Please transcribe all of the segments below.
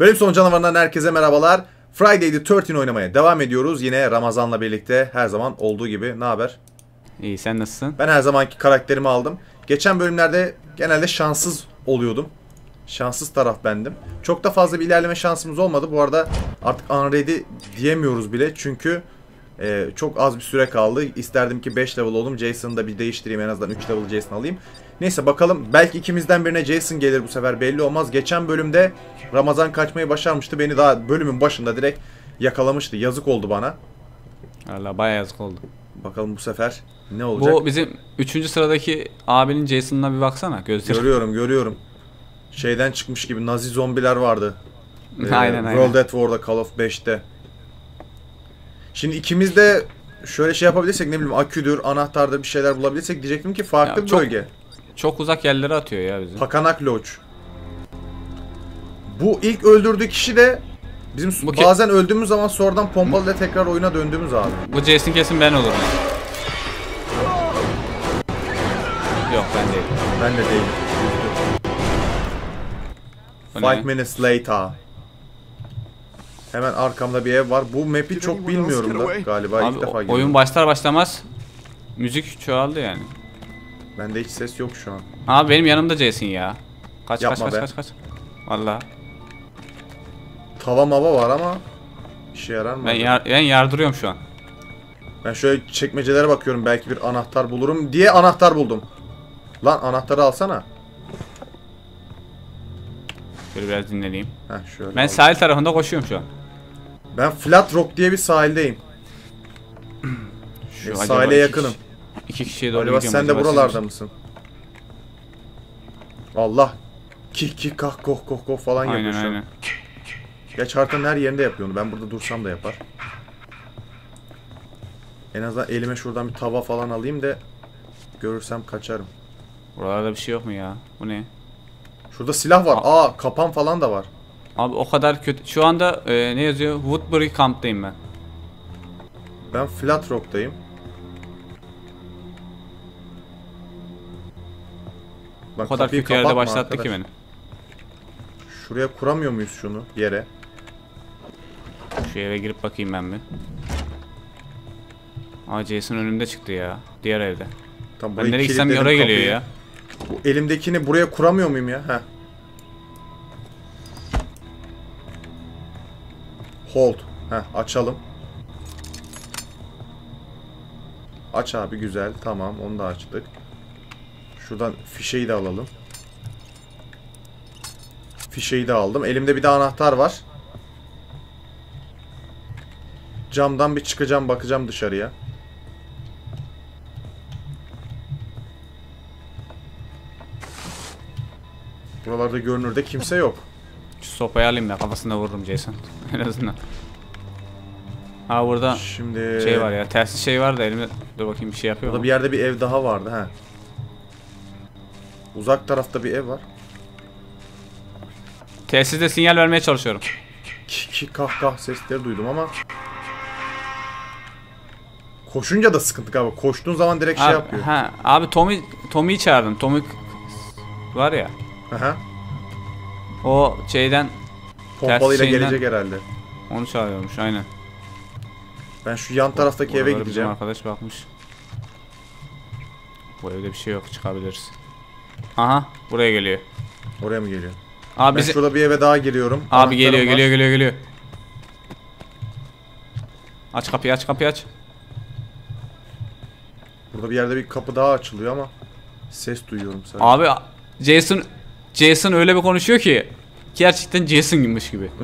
Bölüm sonu canavarından herkese merhabalar. Friday the 13 oynamaya devam ediyoruz. Yine Ramazan'la birlikte her zaman olduğu gibi. Ne haber? İyi sen nasılsın? Ben her zamanki karakterimi aldım. Geçen bölümlerde genelde şanssız oluyordum. Şanssız taraf bendim. Çok da fazla bir ilerleme şansımız olmadı. Bu arada artık unready diyemiyoruz bile. Çünkü e, çok az bir süre kaldı. İsterdim ki 5 level oldum. Jason'ı da bir değiştireyim. En azından 3 level Jason alayım. Neyse bakalım. Belki ikimizden birine Jason gelir bu sefer. Belli olmaz. Geçen bölümde Ramazan kaçmayı başarmıştı. Beni daha bölümün başında direkt yakalamıştı. Yazık oldu bana. Valla bayağı yazık oldu. Bakalım bu sefer ne olacak? Bu bizim 3. sıradaki abinin Jason'ına bir baksana gözleri. Görüyorum görüyorum. Şeyden çıkmış gibi Nazi zombiler vardı. Ee, Aynen, aynen. World at War'da Call of 5'te. Şimdi ikimiz de şöyle şey yapabilirsek ne bileyim aküdür, anahtardır bir şeyler bulabilirsek diyecektim ki farklı Ya bir çok- bölge. Çok uzak yerlere atıyor ya bizi. Pakanak Lodge. Bu ilk öldürdüğü kişi de bizim Bu ke- bazen öldüğümüz zaman sonradan pompalıyla tekrar oyuna döndüğümüz abi. Bu Jason kesin ben olurum. Yok ben değilim. Ben de değilim. Bu Five minutes later. Hemen arkamda bir ev var. Bu map'i çok bilmiyorum da galiba Abi ilk defa geliyorum. oyun başlar başlamaz müzik çoğaldı yani. Bende hiç ses yok şu an. Abi benim yanımda Jason ya. Kaç Yapma kaç be. kaç kaç kaç. Valla Tava mava var ama işe yarar mı? ben, acaba? yar, ben yardırıyorum şu an. Ben şöyle çekmecelere bakıyorum belki bir anahtar bulurum diye anahtar buldum. Lan anahtarı alsana. Şöyle biraz dinleneyim. Heh şöyle. Ben al. sahil tarafında koşuyorum şu an. Ben Flat Rock diye bir sahildeyim. Şu E, sahile iki yakınım. kişi- İki kişiye doğru gidiyorum. sen de buralarda mısın? Allah. Kik kik kah koh koh koh falan Aynen yapıyor şu an. Geç haritanın her yerinde yapıyor onu. Ben burada dursam da yapar. En azından elime şuradan bir tava falan alayım da görürsem kaçarım. Buralarda bir şey yok mu ya? Bu ne? Şurada silah var. Aa kapan falan da var. Abi o kadar kötü. Şu anda e, ne yazıyor? Woodbury kamptayım ben. Ben Flat Rock'tayım. Bak, O kadar kötü yerde başlattı ki beni. Şuraya kuramıyor muyuz şunu yere? Şu eve girip bakayım ben bir. Aa Jason önümde çıktı ya. Diğer evde. Tam Ben nereye gitsem oraya geliyor ya. Bu elimdekini buraya kuramıyor muyum ya? Heh. Hold. Heh açalım. Aç abi güzel. Tamam onu da açtık. Şuradan fişeyi de alalım. Fişeyi de aldım. Elimde bir de anahtar var. Camdan bir çıkacağım bakacağım dışarıya. Buralarda görünürde kimse yok. Sopayı alayım da kafasına vururum Jason. en azından. Ha burada Şimdi şey var ya. Tersi şey var da elimde. Dur bakayım bir şey yapıyor Burada mu? bir yerde bir ev daha vardı ha. Uzak tarafta bir ev var. Telsizde sinyal vermeye çalışıyorum. Ki, ki kah kah sesleri duydum ama Koşunca da sıkıntı galiba. Koştuğun zaman direkt şey Abi, yapıyor. ha, abi Tommy Tommy'yi çağırdım. Tommy var ya. Aha. O şeyden Pompalıyla şeyinden- gelecek herhalde. onu çağırıyormuş aynen. Ben şu yan taraftaki eve Oralara bizim gideceğim. arkadaş bakmış. Bu evde bir şey yok çıkabiliriz. Aha buraya geliyor. Oraya mı geliyor? Abi Ben bizi şurada bir eve daha giriyorum. abi Anahtarım geliyor var. geliyor geliyor geliyor. Aç kapıyı aç kapıyı aç. Burada bir yerde bir kapı daha açılıyor ama ses duyuyorum sadece. Abi Jason Jason öyle bir konuşuyor ki gerçekten Jason gibiymiş gibi.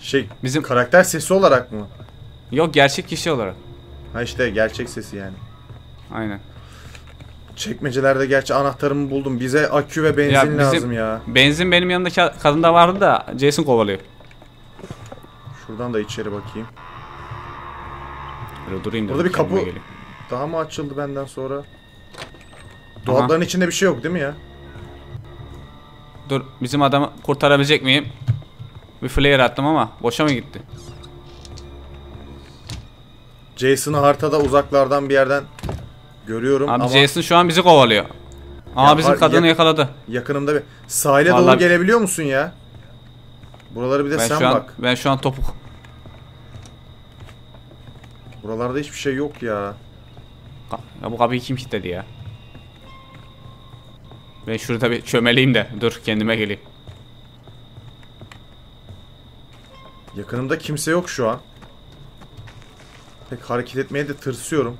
Şey Bizim karakter sesi olarak mı? yok gerçek kişi olarak. Ha işte gerçek sesi yani. Aynen. Çekmecelerde gerçi anahtarımı buldum. Bize akü ve benzin Ya bizim- lazım ya. Benzin benim yanındaki kadında vardı da Jason kovalıyor. Şuradan da içeri bakayım. Böyle durayım Burada bir kapı- geleyim. Daha mı açıldı benden sonra? Dolapların içinde bir şey yok değil mi ya? Dur bizim adamı kurtarabilecek miyim? Bir flare attım ama boşa mı gitti? Jason'ı haritada uzaklardan bir yerden görüyorum Abi ama Jason şu an bizi kovalıyor. Aa Ya bizim kadını yak- yakaladı. yakınımda bir... Sahile Vallahi- doğru gelebiliyor musun ya? Buraları bir de Ben sen şu an bak. ben şu an topuk. Buralarda hiçbir şey yok ya. Ya bu kapıyı kim kilitledi ya? Ben şurada bir çömeleyim de dur kendime geleyim. Yakınımda kimse yok şu an. Pek hareket etmeye de tırsıyorum.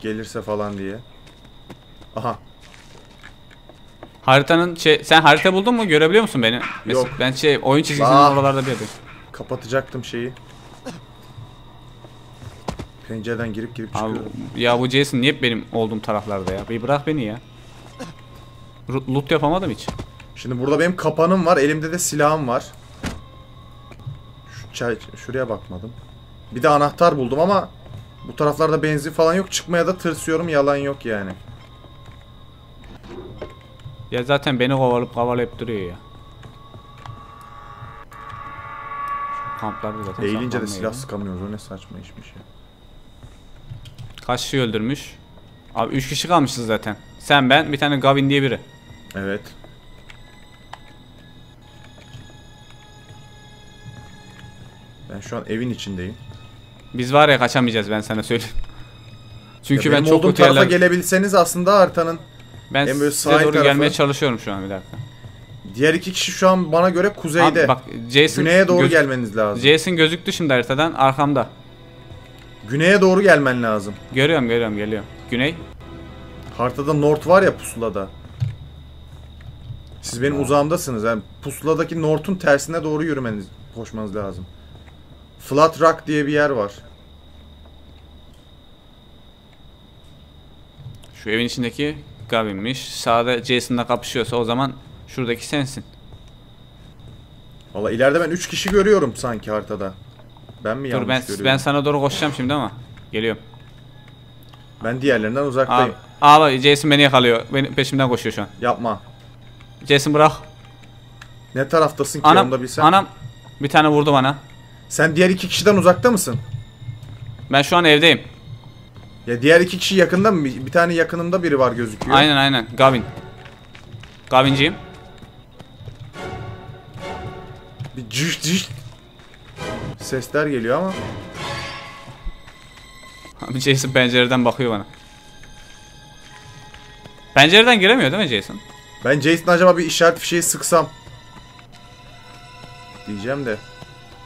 Gelirse falan diye. Aha. Haritanın şey sen harita buldun mu? Görebiliyor musun beni? Mesela Yok. Ben şey oyun çizgisinin Aa. oralarda bir yerdeyim. Kapatacaktım şeyi. Pencereden girip girip Abi çıkıyorum. ya bu Jason niye hep benim olduğum taraflarda ya? Bir bırak beni ya. Ru- Loot yapamadım hiç. Şimdi burada benim kapanım var. Elimde de silahım var. Şu çay, şuraya bakmadım. Bir de anahtar buldum ama bu taraflarda benzin falan yok. Çıkmaya da tırsıyorum. Yalan yok yani. Ya zaten beni kovalayıp kovalayıp duruyor ya. Şu kamplarda zaten Eğilince de silah sıkamıyoruz. O ne saçma işmiş ya. Kişi öldürmüş? Abi 3 kişi kalmışız zaten. Sen ben bir tane Gavin diye biri. Evet. Ben şu an evin içindeyim. Biz var ya kaçamayacağız ben sana söyleyeyim. Çünkü Ya ben çok kötü yerler... gelebilseniz aslında haritanın Ben en böyle size doğru tarafı- gelmeye çalışıyorum şu an bir dakika. diğer iki kişi şu an bana göre kuzeyde. Abi bak Jason Güneye doğru göz- gelmeniz lazım. Jason gözüktü şimdi haritadan arkamda. Güneye doğru gelmen lazım. Görüyorum görüyorum geliyor. Güney. Haritada North var ya pusulada. Siz benim uzağımdasınız. Yani pusuladaki North'un tersine doğru yürümeniz, koşmanız lazım. Flat Rock diye bir yer var. Şu evin içindeki Gavin'miş. Sağda Jason'la kapışıyorsa o zaman şuradaki sensin. Valla ileride ben 3 kişi görüyorum sanki haritada. Ben mi yanlış Dur ben görüyorum? ben sana doğru koşacağım şimdi ama. Geliyorum. Ben diğerlerinden uzaktayım. Abi, abi Jason beni yakalıyor. Beni peşimden koşuyor şu an. Yapma. Jason bırak. Ne taraftasın ki Anam, onu da bilsem. anam bir tane vurdu bana. Sen diğer iki kişiden uzakta mısın? Ben şu an evdeyim. Ya diğer iki kişi yakında mı? Bir tane yakınımda biri var gözüküyor. Aynen aynen. Gavin. Gavinciyim. Bir cış cış sesler geliyor ama. Abi Jason pencereden bakıyor bana. Pencereden giremiyor değil mi Jason? Ben Jason acaba bir işaret fişeği sıksam. Diyeceğim de.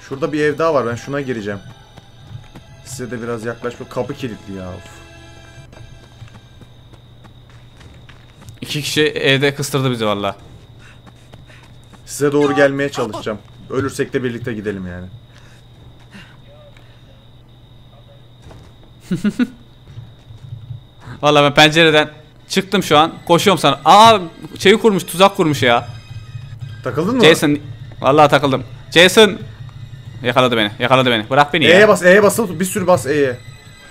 Şurada bir ev daha var. Ben şuna gireceğim. Size de biraz yaklaşma. Kapı kilitli ya. Of. İki kişi evde kıstırdı bizi valla. Size doğru gelmeye çalışacağım. Ölürsek de birlikte gidelim yani. Valla ben pencereden çıktım şu an. Koşuyorum sana. Aa şeyi kurmuş tuzak kurmuş ya. Takıldın mı? Jason vallahi takıldım. Jason yakaladı beni. Yakaladı beni. Bırak beni E'ye ya. bas, E'ye basılı tut. Bir sürü bas E'ye.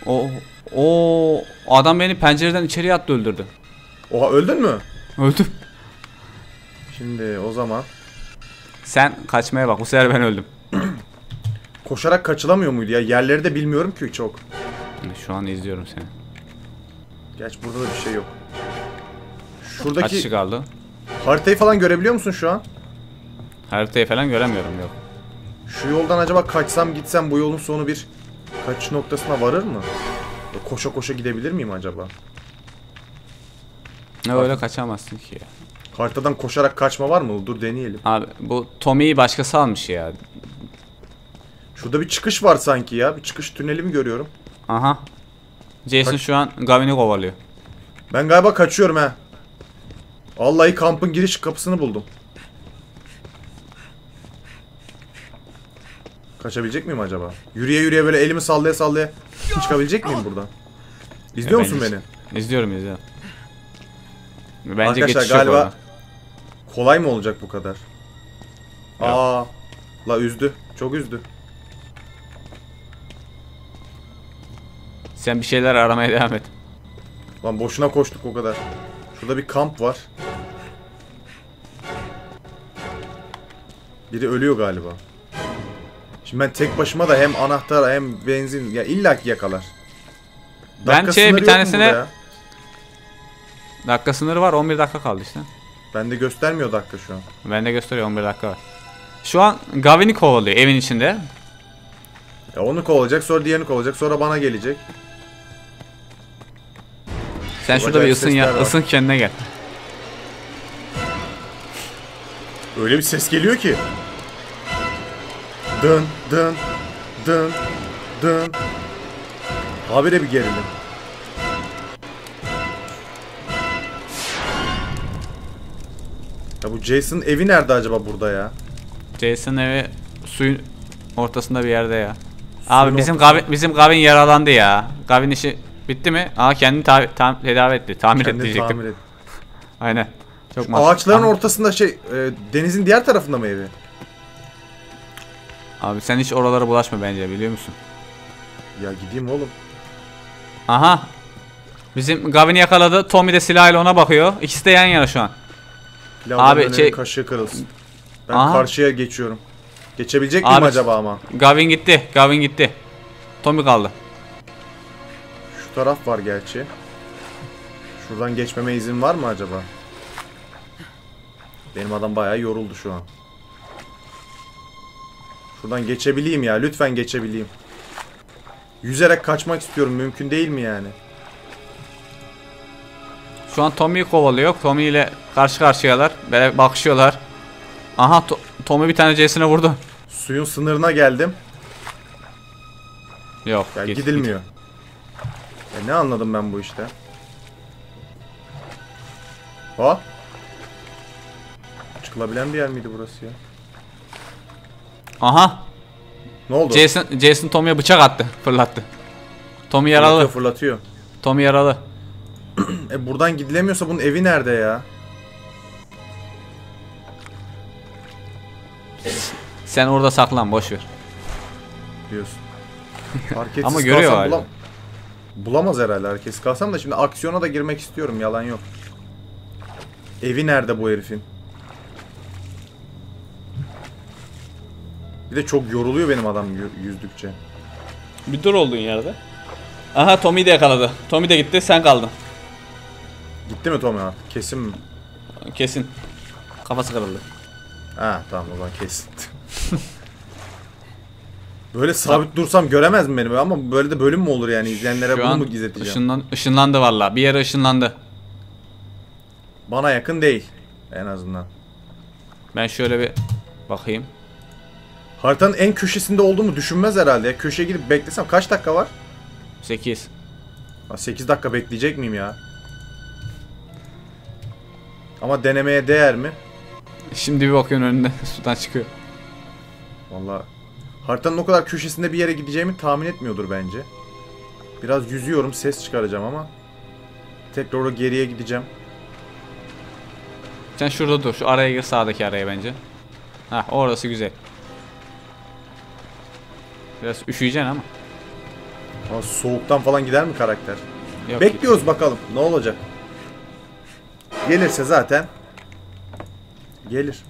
O o adam beni pencereden içeriye attı öldürdü. Oha öldün mü? Öldüm. Şimdi o zaman Sen kaçmaya bak. Bu sefer ben öldüm. koşarak kaçılamıyor muydu ya? Yerleri de bilmiyorum ki çok. Şu an izliyorum seni. Gerçi burada da bir şey yok. Kaç Şuradaki kişi kaldı? haritayı falan görebiliyor musun şu an? Haritayı falan göremiyorum yok. Şu yoldan acaba kaçsam gitsem bu yolun sonu bir kaçış noktasına varır mı? Ya Koşa koşa gidebilir miyim acaba? Ne öyle kaçamazsın ki ya. Haritadan koşarak kaçma var mı? Dur deneyelim. Abi bu Tommy'yi başkası almış ya. Şurada bir çıkış var sanki ya. Bir çıkış tüneli mi görüyorum? Aha. Jason Kaç- şu an Gavin'i kovalıyor. Ben galiba kaçıyorum ha. Vallahi kampın giriş kapısını buldum. Kaçabilecek miyim acaba? Yürüye yürüye böyle elimi sallaya sallaya çıkabilecek miyim buradan? İzliyor Ya musun bence- beni? İzliyorum izliyorum. Bence Arkadaşlar geçiş yok galiba orada. kolay mı olacak bu kadar? Ya. Aa, la üzdü. Çok üzdü. Sen bir şeyler aramaya devam et. Lan boşuna koştuk o kadar. Şurada bir kamp var. Biri ölüyor galiba. Şimdi ben tek başıma da hem anahtar hem benzin ya illaki yakalar. Ben Dakika şey, sınırı bir tanesine-? Dakika sınırı var 11 dakika kaldı işte. Bende göstermiyor dakika şu an. Ben de gösteriyor 11 dakika var. Şu an Gavin'i kovalıyor evin içinde. Ya onu kovalacak sonra diğerini kovalacak sonra bana gelecek. Sen şurada bir ısın ya, var. ısın kendine gel. Öyle bir ses geliyor ki. Dın dın dın dın. Habire bir gerilim. Ya bu Jason evi nerede acaba burada ya? Jason evi suyun ortasında bir yerde ya. Abi bizim ortasında. Gavin, bizim Gavin yaralandı ya. Gavin işi bitti mi? Aa kendini ta- tam- tedavi etti. Tamir etti Kendini diyecektim. tamir et. Aynen. Çok mantıklı. Ağaçların Aha. ortasında şey e, denizin diğer tarafında mı evi? Abi sen hiç oralara bulaşma bence biliyor musun? Ya gideyim oğlum. Aha. Bizim Gavin'i yakaladı. Tommy de silahıyla ona bakıyor. İkisi de yan yana şu an. Pilavların Abi, şey- kaşığı kırılsın. Ben Aha. karşıya geçiyorum. Geçebilecek miyim Abi- acaba ama? Gavin gitti. Gavin gitti. Tommy kaldı. Taraf var gerçi. Şuradan geçmeme izin var mı acaba? Benim adam bayağı yoruldu şu an. Şuradan geçebileyim ya. Lütfen geçebileyim. Yüzerek kaçmak istiyorum. Mümkün değil mi yani? Şu an Tommy'yi kovalıyor. Tommy ile karşı karşıyalar. Böyle bakışıyorlar. Aha To- Tommy bir tane Jason'a vurdu. Suyun sınırına geldim. Yok. Ya git, gidilmiyor. Ya ne anladım ben bu işte? Ha? Çıkılabilen bir yer miydi burası ya? Aha. Ne oldu? Jason Jason Tommy'ye bıçak attı. Fırlattı. Tommy Fırlatıyor, yaralı. fırlatıyor. Tommy yaralı. E buradan gidilemiyorsa bunun evi nerede ya? Sen orada saklan boş ver. Diyorsun. Hareketsiz Ama görüyor hala. Bulam- Bulamaz herhalde hareketsiz kalsam da şimdi aksiyona da girmek istiyorum yalan yok. Evi nerede bu herifin? Bir de çok yoruluyor benim adam yü- yüzdükçe. Bir dur olduğun yerde. Aha Tommy de yakaladı. Tommy de gitti sen kaldın. Gitti mi Tommy artık? Kesin mi? Kesin. Kafası kırıldı. Ha tamam o zaman kesin. böyle sabit dursam göremez mi beni ama böyle de bölüm mü olur yani izleyenlere Şu bunu an mu izleteceğim? ışınlan, ışınlandı valla. Bir yere ışınlandı. Bana yakın değil en azından. Ben şöyle bir bakayım. Haritanın en köşesinde olduğumu düşünmez herhalde. ya. Köşeye gidip beklesem kaç dakika var? 8. Ha, 8 dakika bekleyecek miyim ya? Ama denemeye değer mi? Şimdi bir bakıyorsun önünde sudan çıkıyor. Vallahi haritanın o kadar köşesinde bir yere gideceğimi tahmin etmiyordur bence. Biraz yüzüyorum, ses çıkaracağım ama tekrar o geriye gideceğim. Sen şurada dur. Şu araya gir sağdaki araya bence. Hah orası güzel. Biraz üşüyeceksin ama. Ama soğuktan falan gider mi karakter? Yok. Bekliyoruz bakalım ne olacak. Gelirse zaten gelir.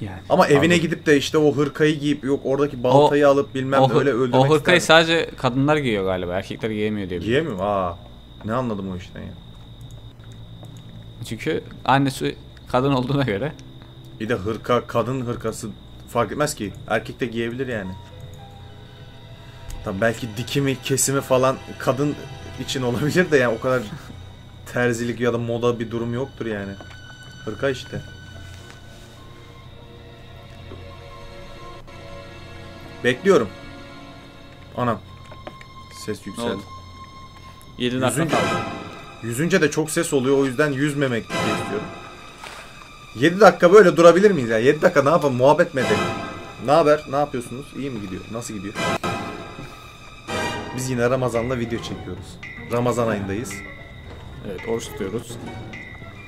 Yani. Ama evine Anladım. gidip de işte o hırkayı giyip yok oradaki baltayı alıp bilmem o, öyle öldürmek o hırkayı isterdim. sadece kadınlar giyiyor galiba. Erkekler giyemiyor diye biliyorum. Giyemiyorum. Aa. Ne anladım o işten ya. Çünkü annesi kadın olduğuna göre. Bir de hırka, kadın hırkası fark etmez ki. Erkek de giyebilir yani. Tabii belki dikimi, kesimi falan kadın için olabilir de yani o kadar terzilik ya da moda bir durum yoktur yani. Hırka işte. Bekliyorum. Anam. Ses yükseldi. oldu? 7 dakika kaldı. yüzünce de çok ses oluyor o yüzden yüzmemek istiyorum. 7 dakika böyle durabilir miyiz ya? 7 dakika ne yapalım? Muhabbet mi edelim? Ne haber? Ne yapıyorsunuz? İyi mi gidiyor? Nasıl gidiyor? Biz yine Ramazan'la video çekiyoruz. Ramazan ayındayız. Evet oruç tutuyoruz.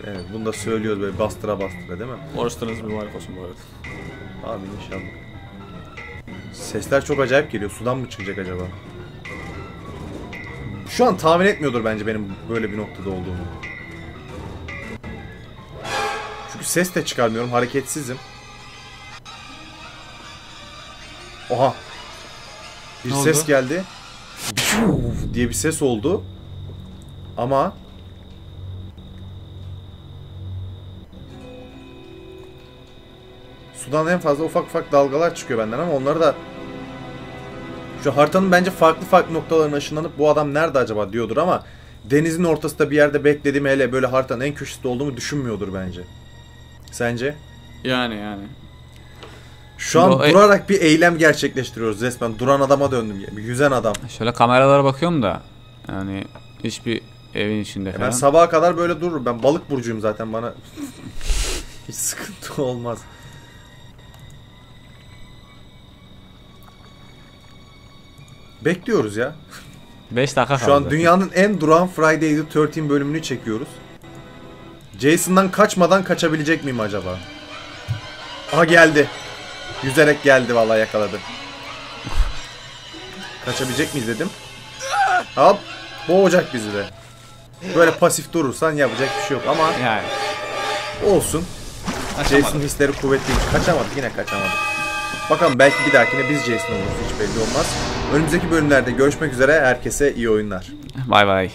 Evet bunu da söylüyoruz böyle bastıra bastıra değil mi? Oruçlarınız mübarek olsun bu arada. Amin inşallah. Sesler çok acayip geliyor. Sudan mı çıkacak acaba? Şu an tahmin etmiyordur bence benim böyle bir noktada olduğumu. Çünkü ses de çıkarmıyorum. Hareketsizim. Oha. Bir Ne ses oldu? geldi. diye bir ses oldu. Ama Sudan en fazla ufak ufak dalgalar çıkıyor benden ama onları da şu haritanın bence farklı farklı noktalarına ışınlanıp bu adam nerede acaba diyordur ama denizin ortasında bir yerde beklediğimi hele böyle haritanın en köşesinde olduğumu düşünmüyordur bence. Sence? Yani yani. Şu an Bu- e- durarak bir eylem gerçekleştiriyoruz resmen. Duran adama döndüm. ya. Bir yüzen adam. Şöyle kameralara bakıyorum da yani hiçbir evin içinde E falan. Ben sabaha kadar böyle dururum. Ben balık burcuyum zaten bana hiç sıkıntı olmaz. Bekliyoruz ya. 5 dakika kaldı. Şu an dünyanın en duran Friday the 13 bölümünü çekiyoruz. Jason'dan kaçmadan kaçabilecek miyim acaba? Aha geldi. Yüzerek geldi vallahi yakaladı. Kaçabilecek miyiz dedim. Hop boğacak bizi de. Böyle pasif durursan yapacak bir şey yok ama Yani. olsun. Kaçamadım. Jason hisleri kuvvetliymiş. Kaçamadık yine kaçamadık. Bakalım belki bir dahakine biz Jason oluruz hiç belli olmaz. Önümüzdeki bölümlerde görüşmek üzere. Herkese iyi oyunlar. Bay bay.